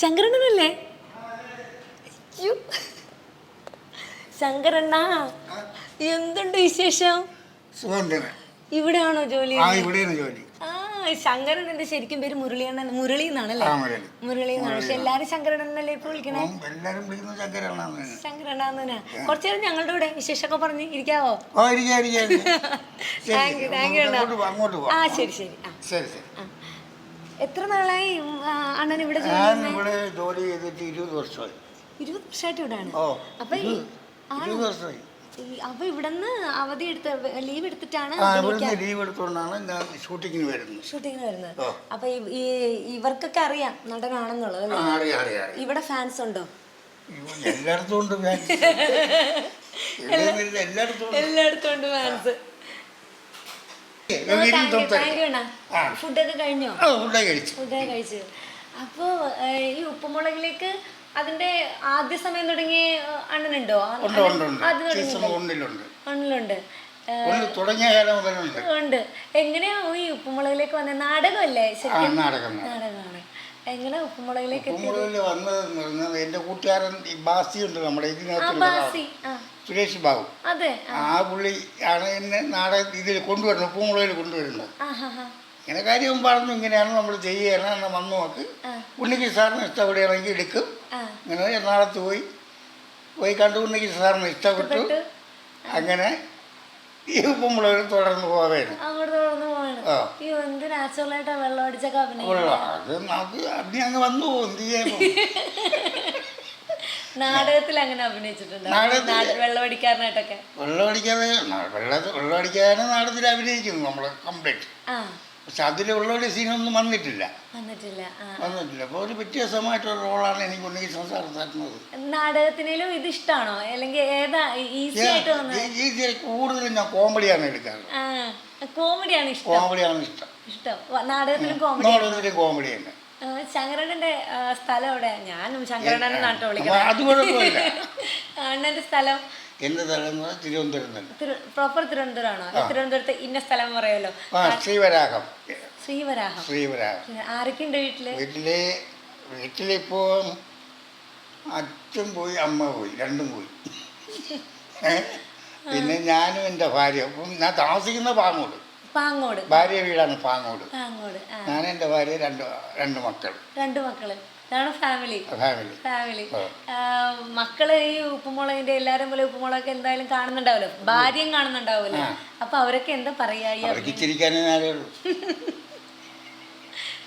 ശങ്കരണ്ണനല്ലേ. ശങ്കരണ്ണ എന്തുണ്ട് വിശേഷം? ഇവിടെയാണോ ജോലി? ജോലി. ശരിക്കും പേര് മുരളിയണ്ണൻ മുരളി എന്നാണല്ലേ മുരളി. എന്നാണ് പക്ഷെ എല്ലാരും ശങ്കരണ്ണനല്ലേ ഇപ്പൊ വിളിക്കണേ? അപ്പം എല്ലാവരും വിളിക്കുന്ന ചക്കരാണെന്ന് ശങ്കരണ്ണ കുറച്ചു നേരം ഞങ്ങളുടെ കൂടെ വിശേഷമൊക്കെ പറഞ്ഞ് ഇരിക്കാവോ? താങ്ക് യു താങ്ക് യു ആ ശരി ശരി. ആ. ശരി ശരി. എത്ര നാളായി അണ്ണൻ ഇവിടെ ജോലി ഞാൻ ചെയ്യുന്നെ? ഇവിടെ ജോലി ചെയ്തിട്ട് ഇരുപത് വർഷമായി. ഇരുപത് വർഷമായിട്ട് ഇവിടെയാണ്? ഓ അപ്പൊ ഈ- ഇരുപത് ഇരുപത് വർഷമായി. ഈ- അപ്പൊ ഇവിടുന്ന് അവധി എടുത്ത് ലീവ് എടുത്തിട്ടാണ് ആ ഇവിടുന്ന് ലീവ് എടുത്തുകൊണ്ടാണ് ഞാൻ ഷൂട്ടിങ്ങിന് വരുന്നത്. ഷൂട്ടിങ്ങിന് വരുന്നത്. ഓ. അപ്പൊ ഈ- ഈ ഇവർക്കൊക്കെ അറിയാം നടനാണെന്നുള്ളത് ആ അല്ലേ അറിയാം അറിയാം അറിയാം. ഇവിടെ ഫാൻസ് ഉണ്ടോ? അയ്യോ, എല്ലായിടത്തും ഉണ്ട് ഫാൻസ് എല്ലായിടത്തും ഉണ്ട്. എല്ലായിടത്തും ഉണ്ട് ഫാൻസ്. ഫുഡൊക്കെ കഴിഞ്ഞോ? ആ ഫുഡൊക്കെ കഴിച്ചു. അപ്പോ ഈ ഉപ്പുമുളകിലേക്ക് അതിന്റെ ആദ്യ സമയം തുടങ്ങി അണ്ണനുണ്ടോ? അണ്ണിലുണ്ട് ഉണ്ട് എങ്ങനെയാ ഈ ഉപ്പുമുളകിലേക്ക് വന്ന? നാടകമല്ലേ? നാടകമാണ്. എങ്ങനെ ഉപ്പുമുളകിലേക്ക് ഉപ്പുമുളകിൽ വന്നതെന്ന് പറഞ്ഞാൽ എന്റെ കൂട്ടുകാരൻ ഈ ബാസി ഉണ്ട് നമ്മുടെ ഇതിനകത്തുള്ള ബാസി ആ. സുരേഷ് ബാബു. അതെ ആ. പുള്ളി ആണ് എന്നെ നാടക ഇതിൽ കൊണ്ടുവരുന്നത് ഉപ്പുമുളകിൽ കൊണ്ടുവരുന്നത്. ഇങ്ങനെ കാര്യം പറഞ്ഞു ഇങ്ങനെയാണ് നമ്മൾ ചെയ്യുകയാണ് എന്ന് വന്നു നോക്ക്. ഉണ്ണിക്ക് സാറിന് ഇഷ്ടപ്പെടുകയാണെങ്കിൽ എടുക്കും. ഇങ്ങനെ എറണാകുളത്ത് പോയി പോയി കണ്ടു ഉണ്ണിക്ക് സാറിന് ഇഷ്ടപ്പെട്ടു. അങ്ങനെ ഈ തുടർന്ന് പോവുകയാണ് അങ്ങോട്ട് തുടർന്ന് പോവാണ് ആ. എന്ത് വെള്ളം അടിച്ചൊക്കെ അത് നമുക്ക് അങ്ങ് വന്നു പോകും എന്ത് ചെയ്യാൻ നാടകത്തിൽ അങ്ങനെ അഭിനയിച്ചിട്ടുണ്ട്? വെള്ളമടിക്കാരനായിട്ടൊക്കെ വെള്ളം അടിക്കാതെ വെള്ളം വെള്ളം അടിക്കാതെ നാടകത്തിൽ അഭിനയിക്കുന്നു നമ്മൾ കംപ്ലീറ്റ് പക്ഷെ അതിൽ വെള്ളമടി സീനൊന്നും വന്നിട്ടില്ല. വന്നിട്ടില്ല. അപ്പൊ വന്നിട്ടില്ല. അപ്പോൾ ഒരു വ്യത്യാസമായിട്ടൊരു റോളാണ് എനിക്ക് ഉണ്ടെങ്കിൽ സംസാരം തരുന്നത് നാടകത്തിനേലും ഇത് ഇഷ്ടമാണോ അല്ലെങ്കിൽ ഏതാ ഈസി ആയിട്ട് വന്നത് ഈ ഈ കൂടുതലും ഞാൻ കോമഡിയാണ് എടുക്കാറ്. കോമഡിയാണ് ഇഷ്ടം. കോമഡിയാണ് ഇഷ്ടം. ഇഷ്ടം. നാടകത്തിലും കോമഡി കോമഡി തന്നെ. ശങ്കരണ്ണന്റെ സ്ഥലം എവിടെ? ഞാനും ശങ്കരണ്ണന്റെ നാട്ടിൽ വിളിക്കുന്നത് വിളിക്കണം. അത് കുഴപ്പമില്ല. അണ്ണന്റെ സ്ഥലം? എന്റെ സ്ഥലം എന്ന് പറഞ്ഞാൽ തിരുവനന്തപുരം തന്നെ പ്രോപ്പർ തിരുവനന്തപുരമാണോ തിരുവനന്തപുരത്ത് ഇന്ന സ്ഥലം പറയുമല്ലോ? ആ ശ്രീവരാഹം. ശ്രീവരാഹം. ശ്രീവരാഹം. ആരൊക്കെയുണ്ട് വീട്ടിൽ? വീട്ടിലെ വീട്ടിലിപ്പോ അച്ഛൻ പോയി അമ്മ പോയി രണ്ടും പോയി. പിന്നെ ഞാനും എന്റെ ഭാര്യ. അപ്പം ഞാൻ താമസിക്കുന്ന പാങ്ങോട്. പാങ്ങോട്. ഭാര്യ വീടാണ് പാങ്ങോട്. പാങ്ങോട് ഞാൻ എന്റെ ഭാര്യ രണ്ട് രണ്ട് മക്കൾ രണ്ട് മക്കൾ. ഇതാണ് ഫാമിലി ഫാമിലി ഫാമിലി ആ. മക്കൾ ഈ ഉപ്പുമുളകിന്റെ എല്ലാരും പോലെ ഉപ്പുമുളകൊക്കെ എന്തായാലും കാണുന്നുണ്ടാവല്ലോ. ഭാര്യയും കാണുന്നുണ്ടാവുമല്ലോ. അപ്പൊ അവരൊക്കെ എന്താ പറയാ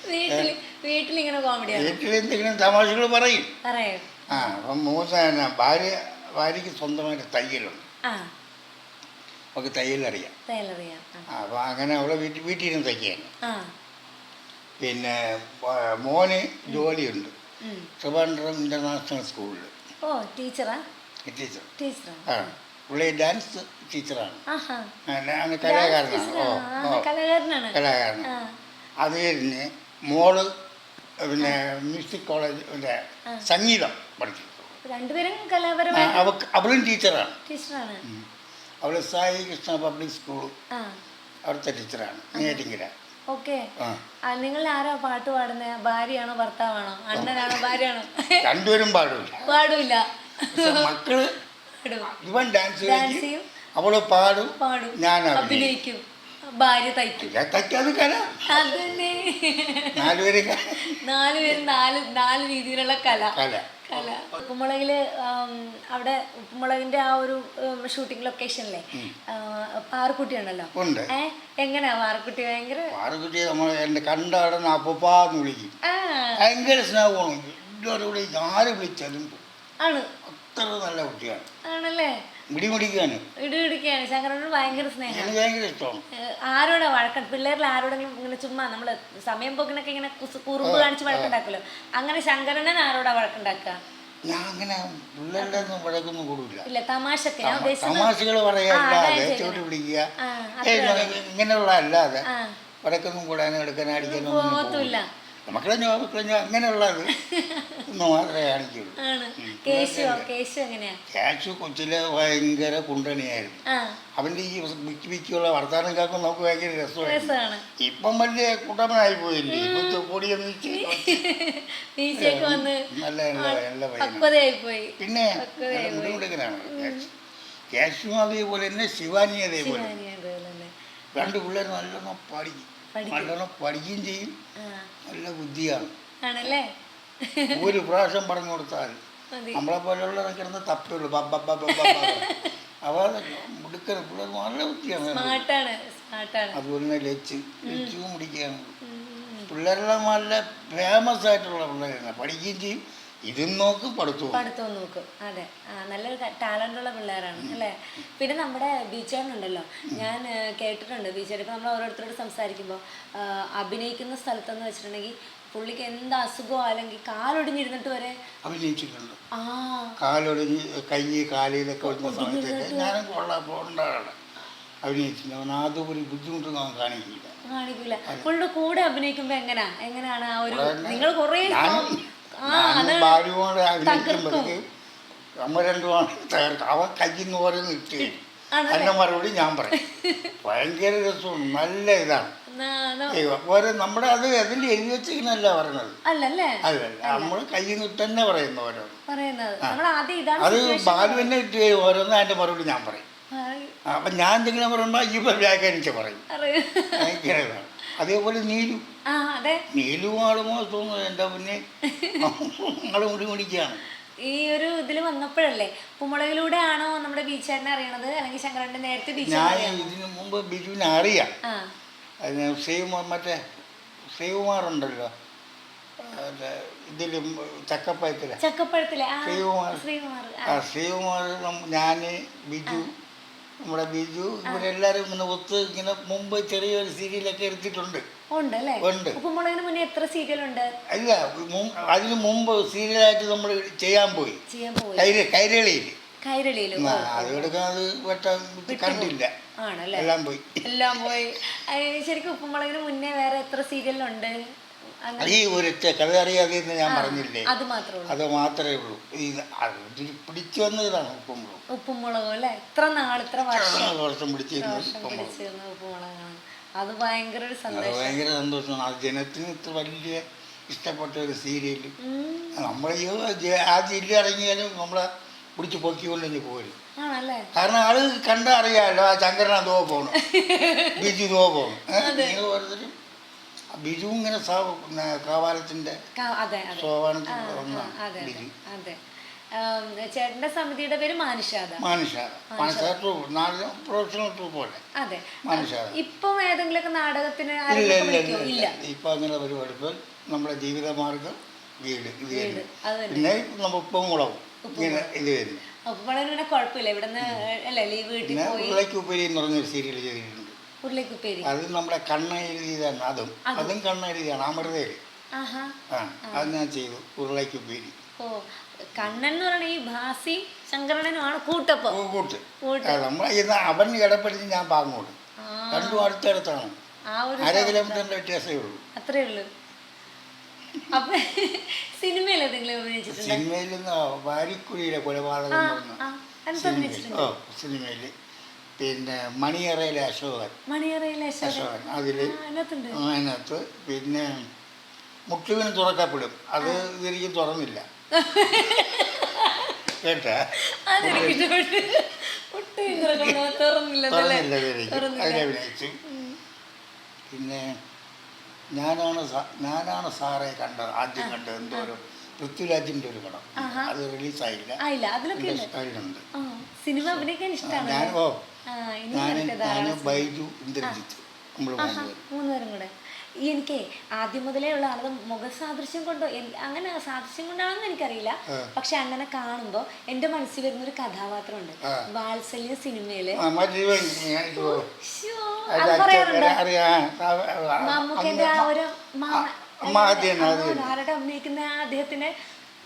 വീട്ടിൽ വീട്ടിൽ എന്തെങ്കിലും തമാശകൾ പറയും. പറയും. ആ അപ്പം മൂത്ത ഭാര്യ ഭാര്യക്ക് സ്വന്തമായിട്ട് തയ്യലുണ്ട്. അവൾക്ക് തയ്യലറിയാം. തയ്യലറിയാം. അപ്പൊ അങ്ങനെ അവളെ വീട്ടിൽ വീട്ടിൽ ഇരുന്ന് തയ്ക്കുകയാണ്. ആ. പിന്നെ മോന് ജോലിയുണ്ട്. ട്രിവാൻഡ്രം ഇന്റർനാഷണൽ സ്കൂളിൽ ഓ ടീച്ചറാ? ടീച്ചർ. ടീച്ചറാ? ആ പുള്ളി ഡാൻസ് ടീച്ചറാണ്. ആണ് കലാകാരനാണ്. ഓ കലാകാരനാണ്. അത് കഴിഞ്ഞ് മോൾ പിന്നെ മ്യൂസിക് കോളേജിന്റെ സംഗീതം പഠിച്ചു രണ്ടുപേരും കലാപരമായ അവക്ക് അവളും ടീച്ചറാണ്. ടീച്ചറാണ്. അവൾ സായി കൃഷ്ണ പബ്ലിക് സ്കൂൾ അവിടുത്തെ ടീച്ചറാണ്. നേരിങ്ങര ഓക്കെ. നിങ്ങൾ ആരാ പാട്ട് പാടുന്നത് ഭാര്യയാണോ ഭർത്താവാണോ? അണ്ണനാണോ ഭാര്യയാണോ? രണ്ടുപേരും പാടില്ല മക്കൾ ഇവൻ ഡാൻസ് ചെയ്യും. അവൾ പാടും. പാടും. ഞാൻ അഭിനയിക്കും. ഭാര്യ തയ്ക്കും. നാലുപേരും നാല് നാല് രീതിയിലുള്ള കല. കല. കല ഉപ്പുമുളകിൽ അവിടെ ഉപ്പുമുളകിന്റെ ആ ഒരു ഷൂട്ടിംഗ് ലൊക്കേഷനിലെ പാറക്കുട്ടി ഉണ്ടല്ലോ എങ്ങനെയാ പാറക്കുട്ടി? ഭയങ്കര പാറക്കുട്ടിയെ നമ്മൾ എന്റെ കണ്ടാടന്ന് അപ്പപ്പാന്ന് വിളിക്കും. ഭയങ്കര സ്നേഹമാണ്. എല്ലാവരും ആര് വിളിച്ചാലും ആണ്. അത്ര നല്ല കുട്ടിയാണ്. ആണല്ലേ? ശങ്കരനോട് ഭയങ്കര സ്നേഹം. എനിക്ക് ഭയങ്കര ഇഷ്ടമാണ്. ഏഹ് ആരോടാ വഴക്ക പിള്ളേരിൽ ആരോടെങ്കിലും ഇങ്ങനെ ചുമ്മാ നമ്മൾ സമയം പോക്കിനൊക്കെ ഇങ്ങനെ കുസു- കുറുമ്പ് കാണിച്ച് വഴക്കുണ്ടാക്കുമല്ലോ അങ്ങനെ ശങ്കരനെ ആരോടാ വഴക്കുണ്ടാക്കുക ഞാൻ അങ്ങനെ പിള്ളേരുടെ ഒന്നും വഴക്കൊന്നും കൂടില്ല ഇല്ല തമാശക്ക് ഞാൻ ഉദ്ദേശിച്ചത് തമാശകൾ പറയാല്ലാതെ ഞാൻ ചോട്ട് പിടിക്കുക. ആ, ഏയ് ഇങ്ങനെയുള്ള അല്ലാതെ വഴക്കൊന്നും കൂടാനും എടുക്കാനും അടിക്കാനും ഒന്നും മക്കളഞ്ഞോ മക്കളഞ്ഞോ അങ്ങനെയുള്ളത് മാത്രമേ കാണിക്കുള്ളൂ കേശു കൊച്ചിലെ ഭയങ്കര കുണ്ടണിയായിരുന്നു. അവന്റെ അവന്റെ ഈ വിക്കി വിക്കിയുള്ള വർത്താനം കേൾക്കുമ്പോൾ നമുക്ക് ഭയങ്കര രസമാണ്. ഇപ്പം വലിയ കുട്ടമനായി പോയില്ലേ? ഇപ്പൊ പൊടിയൊന്നും നല്ല നല്ല പിന്നെ കേശു. മുടിമുടുക്കനാണ് അതേപോലെ തന്നെ ശിവാനി അതേപോലെ. രണ്ടു പിള്ളേർ നല്ലോണം പാടിക്കും പഠിക്കും. നല്ലോണം പഠിക്കുകയും ചെയ്യും. നല്ല ബുദ്ധിയാണ്. ആണല്ലേ? ഒരു പ്രാവശ്യം പറഞ്ഞു കൊടുത്താൽ നമ്മളെ പോലെയുള്ള കിടന്ന് തപ്പുള്ളൂ അവ മുടുക്കൻ പിള്ളേർ നല്ല ബുദ്ധിയാണ്. അതുപോലെ തന്നെ ലച്ച് ലച്ചും മുടിക്കുകയാണ് പിള്ളേരെല്ലാം നല്ല ഫേമസ് ആയിട്ടുള്ള പിള്ളേരാണ്. പഠിക്കുകയും ചെയ്യും. ഇതും നോക്കും പഠിത്തവും പഠിത്തവും നോക്കും. അതെ. നല്ലൊരു ടാലന്റ് ഉള്ള പിള്ളേരാണ് അല്ലേ? പിന്നെ നമ്മുടെ ബീച്ചേട്ടനുണ്ടല്ലോ. ഞാൻ കേട്ടിട്ടുണ്ട് ബീച്ചേട്ടൻ. ഇപ്പം നമ്മൾ ഓരോരുത്തരോട് സംസാരിക്കുമ്പോൾ അഭിനയിക്കുന്ന സ്ഥലത്തെന്ന് വെച്ചിട്ടുണ്ടെങ്കിൽ പുള്ളിക്ക് എന്ത് അസുഖമോ അല്ലെങ്കിൽ കാലൊടിഞ്ഞിരുന്നിട്ട് വരെ അഭിനയിച്ചിട്ടുണ്ട്. ആ. കാലൊടിഞ്ഞ് കൈ കാലിലൊക്കെ വരുന്ന സമയത്തൊക്കെ ഞാനും കൊള്ളാം പോകണ്ടാണ് അഭിനയിച്ചിട്ടുണ്ട്. ആദ്യം ഒരു ബുദ്ധിമുട്ടൊന്നും അവൻ കാണിക്കില്ല. കാണിക്കൂല. പുള്ളിയുടെ കൂടെ അഭിനയിക്കുമ്പോ എങ്ങനാ? എങ്ങനെയാണ് ആ ഒരു നിങ്ങൾ കൊറേ അഭിനയിക്കുമ്പോഴേക്ക് നമ്മ രണ്ടുമാണ് അവൻ കയ്യിൽ നിന്ന് ഇട്ട് അതിന്റെ മറുപടി ഞാൻ പറയും. ഭയങ്കര രസമാണ് നല്ല ഇതാണ്. ഓരോ നമ്മുടെ അത് അതിൽ എഴുതി വെച്ചിരിക്കുന്നല്ല പറഞ്ഞത് അല്ലല്ലേ? നമ്മൾ കയ്യിൽ നിന്ന് തന്നെ പറയുന്ന ഓരോ. അത് situation. ബാലു തന്നെ ഇട്ട് ഓരോന്ന് അതിന്റെ മറുപടി ഞാൻ പറയും. അപ്പം ഞാൻ എന്തെങ്കിലും പറയുമ്പോൾ ഈ വ്യാഖ്യാനിച്ച് പറയും. അതേപോലെ നീലു. തോന്നുന്നു എന്റെ മുന്നേ ഞങ്ങൾ മുടി മുടിക്കുകയാണ്. ഈ ഒരു ഇതിൽ വന്നപ്പോഴല്ലേ കുമ്പളയിലൂടെ ആണോ നമ്മുടെ ബീച്ചേട്ടനെ അറിയണത്? അല്ലെങ്കിൽ ശങ്കരന്റെ നേരത്തെ ബീച്ചേട്ടനെ ഞാൻ ഇതിനു മുമ്പ് ബിജുവിനെ അറിയാം. അതിന് ശ്രീകുമാർ മറ്റേ ശ്രീകുമാറുണ്ടല്ലോ ഇതിലും ചക്കപ്പയത്തിലെ ചക്കപ്പഴത്തിലെ. ആ ശ്രീകുമാർ. ശ്രീകുമാർ ആ, ആ ശ്രീകുമാർ ഞാൻ ബിജു നമ്മുടെ ബിജു ഇവരെല്ലാവരും ഇങ്ങനെ ഒത്ത് ഇങ്ങനെ മുമ്പ് ചെറിയൊരു സീരിയലൊക്കെ എടുത്തിട്ടുണ്ട്. ഉണ്ട് അല്ലേ ഉണ്ട്. ഉപ്പുമുളകിന് മുന്നേ എത്ര സീരിയൽ ഉണ്ട് അല്ല അതിനു മുമ്പ് സീരിയലായിട്ട് നമ്മൾ ചെയ്യാൻ പോയി. ചെയ്യാൻ പോയി. കൈരളിയിൽ കൈരളിയിലും. ആ, അത് കണ്ടില്ല. ആണല്ലേ? എല്ലാം പോയി. എല്ലാം പോയി. ശരിക്കും ഉപ്പുമുളകിന് മുന്നേ വേറെ എത്ര സീരിയലുണ്ട്? ഈ ഒരൊറ്റ കഥ അറിയാതെ ഞാൻ പറഞ്ഞില്ലേ? അത് മാത്രമേ ഉള്ളൂ. ഇതിൽ പിടിച്ചു വന്നതാണ് ഉപ്പുമുളക്. ഉപ്പുമുളകും അല്ലേ? ഇത്ര നാൾ ഇത്ര വർഷം? വർഷം ഉപ്പുമുളക്. പിടിച്ചിരുന്ന ഉപ്പുമുളകാണ്. അത് ഭയങ്കര ഒരു അത് സന്തോഷം. ഭയങ്കര സന്തോഷമാണ് ആ ജനത്തിന് ഇത്ര വലിയ ഇഷ്ടപ്പെട്ട ഒരു സീരിയൽ ഈ ജ- ആ ജില്ല ഇറങ്ങിയാലും നമ്മളെ പിടിച്ച് പൊക്കിക്കൊണ്ട് ഇനി പോരും. ആണല്ലേ? കാരണം ആൾ കണ്ട അറിയാമല്ലോ ആ ചങ്കരനാ അതോ പോകണം ബിജു പോകണം നിങ്ങൾ ഓരോരുത്തരും ആ ബിജു ഇങ്ങനെ സാ- പിന്നെ കാവാലത്തിന്റെ ക- അതെ അതെ. ആ, അതെ. ബിജു. അതെ. ചേട്ടന്റെ സമിതിയുടെ പേര് Manushada. Manushada. Manushada. Troupe professional troupe പോലെ. അതെ. മാനുഷാദ. ഇപ്പം ഏതെങ്കിലുമൊക്കെ നാടകത്തിന് ഇല്ല ഇപ്പം അങ്ങനെ പരിപാടി ഇപ്പം നമ്മുടെ ജീവിതമാർഗം വീട് വീട്. പിന്നെ നമ്മൾ ഉപ്പും മുളകും ഇങ്ങനെ ഇത് വരുന്നു. പിന്നെ കുഴപ്പമില്ല. ഇവിടുന്ന് അല്ലേ ലീവ് വീട്ടിൽ പോയി. ഉരുളയ്ക്ക് ഉപ്പേരി എന്ന് പറഞ്ഞൊരു സീരിയൽ ചെയ്തിട്ടുണ്ട്. ഉരുളക്കുപ്പേരി അത് നമ്മുടെ കണ്ണ എഴുതിയതാണ്. അതും അതും. കണ്ണ എഴുതിയാണ് അമൃതയിൽ അത് ഞാൻ ചെയ്തു. ഉരുളയ്ക്ക് ഉപ്പേരി ഓ കണ്ണൻ എന്ന് പറയുന്ന ഈ ഭാസി ശങ്കരനുമാണ് കൂട്ടപ്പം. കൂട്ട്. കൂട്ട്. നമ്മൾ ഇത് അവൻ ഇടപെടുത്തി ഞാൻ പാങ്ങോട്ട് രണ്ടും അടുത്തടുത്താണ്. അര വ്യത്യാസമേ ഉള്ളൂ. അത്രേ അപ്പൊ സിനിമയിൽ അഭിനയിച്ചിട്ടുണ്ടോ? സിനിമയിൽ വാരിക്കുഴിയിലെ കൊലപാതകം പിന്നെ മണിയറയിലെ അശോകൻ. മണിയറയിലെ അശോകൻ. അതിനകത്തുണ്ട്. അതിനകത്ത്. പിന്നെ മുട്ടുവിന് തുറക്കപ്പെടും. അത് ഇതിരിക്കും തുറന്നില്ല. പിന്നെ ഞാനാണ് ഞാനാണ് സാറെ കണ്ടത് ആദ്യം കണ്ടത്. എന്തോ ഒരു പൃഥ്വിരാജിന്റെ ഒരു പടം. അത് റിലീസായില്ല. അതിലുണ്ട് സിനിമ അഭിനയിക്കാൻ ഇഷ്ടമാണ് ഞാൻ ഓ ഞാൻ ബൈജു ഇന്ദ്രജിത്ത്. നമ്മൾ മൂന്നുപേരും കൂടെ. എനിക്ക് ആദ്യം മുതലേ ഉള്ള ആളത് മുഖസാദൃശ്യം കൊണ്ടോ അങ്ങനെ സാദൃശ്യം കൊണ്ടാണെന്ന് എനിക്കറിയില്ല. പക്ഷെ അങ്ങനെ കാണുമ്പോൾ എന്റെ മനസ്സിൽ വരുന്ന ഒരു കഥാപാത്രം ഉണ്ട് വാത്സല്യ സിനിമയിൽ. അത് പറയാറുണ്ട്? ആ ഒരു മാമ. ആരുടെ അഭിനയിക്കുന്ന ആ അദ്ദേഹത്തിന്റെ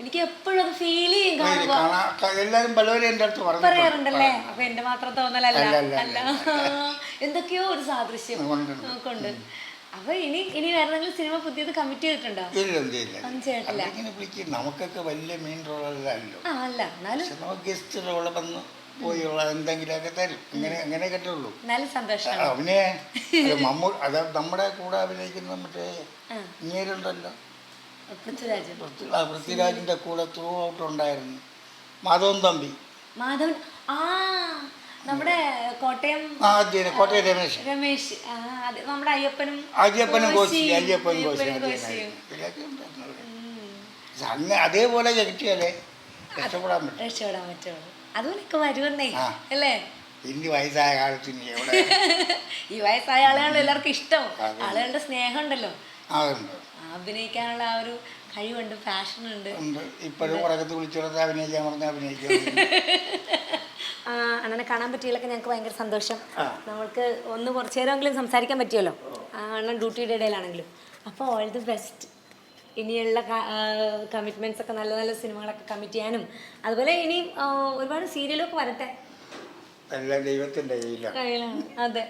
എനിക്ക് എപ്പോഴും അത് ഫീൽ ചെയ്യും എല്ലാവരും പലവരും എന്റെ അടുത്ത് പറയാറുണ്ടല്ലേ? അപ്പൊ എന്റെ മാത്രം തോന്നലല്ല. അല്ല, എന്തൊക്കെയോ ഒരു സാദൃശ്യം കൊണ്ട് അപ്പൊ ഇനി ഇനി വേറെ സിനിമ പുതിയത് കമ്മിറ്റ് ചെയ്തിട്ടുണ്ടോ? ഇല്ല ഇല്ല വിളിക്കും. നമുക്കൊക്കെ വലിയ മെയിൻ റോളല്ലല്ലോ ആ അല്ല എന്നാലും പക്ഷെ നമുക്ക് ഗസ്റ്റ് റോൾ വന്ന് പോയുള്ള എന്തെങ്കിലുമൊക്കെ തരും. ഇങ്ങനെ അങ്ങനെ കേട്ടുള്ളൂ സന്തോഷം അവനെ മമ്മൂ അത് നമ്മുടെ കൂടെ അഭിനയിക്കുന്ന മറ്റേ ഇങ്ങേരുണ്ടല്ലോ. പൃഥ്വിരാജ്. പൃഥ്വി- കൂടെ ത്രൂ ഔട്ട് ഉണ്ടായിരുന്നു. മാധവൻ തമ്പി. മാധവൻ ആ നമ്മുടെ കോട്ടയം കോട്ടയം രമേശ്. രമേശ് നമ്മുടെ അയ്യപ്പനും അയ്യപ്പനും കോശി അയ്യപ്പനും കോശിയും. ഇവരൊക്കെ ഉണ്ടായിരുന്നു അവിടെ. ഉം. പക്ഷെ അങ്ങ് അതേപോലെ കിട്ടിയാലേ രക്ഷപ്പെടാൻ പറ്റും. രക്ഷപ്പെടാൻ പറ്റുള്ളൂ. അതുപോലൊക്കെ വരുമെന്നേ അല്ലേ? ഇനി വയസ്സായ കാലത്ത് ഇനി എവിടെ? ഈ വയസ്സായ ആളുകൾ എല്ലാവർക്കും ഇഷ്ടം. ആളുകളുടെ സ്നേഹം ഉണ്ടല്ലോ അഭിനയിക്കാനുള്ള ആ ഒരു കഴിവുണ്ട് ഫാഷനുണ്ട് ഇപ്പോഴും ഉറക്കത്ത് വിളിച്ചോളത്ത് അഭിനയിക്കാൻ പറഞ്ഞാൽ അഭിനയിക്കാൻ അണ്ണനെ കാണാൻ പറ്റിയതിലൊക്കെ ഞങ്ങൾക്ക് ഭയങ്കര സന്തോഷം. നമുക്ക് നമ്മൾക്ക് ഒന്ന് കുറച്ചു നേരമെങ്കിലും സംസാരിക്കാൻ പറ്റിയല്ലോ? അണ്ണൻ ഡ്യൂട്ടിയുടെ ഇടയിലാണെങ്കിലും. അപ്പോൾ ഓൾ ദി ബെസ്റ്റ് ഇനിയുള്ള കമ്മിറ്റ്മെന്റ്സ് ഒക്കെ നല്ല നല്ല സിനിമകളൊക്കെ കമ്മിറ്റ് ചെയ്യാനും. അതുപോലെ ഇനിയും ഒരുപാട് സീരിയലൊക്കെ വരട്ടെ. കയ്യിലാണ്. അതെ.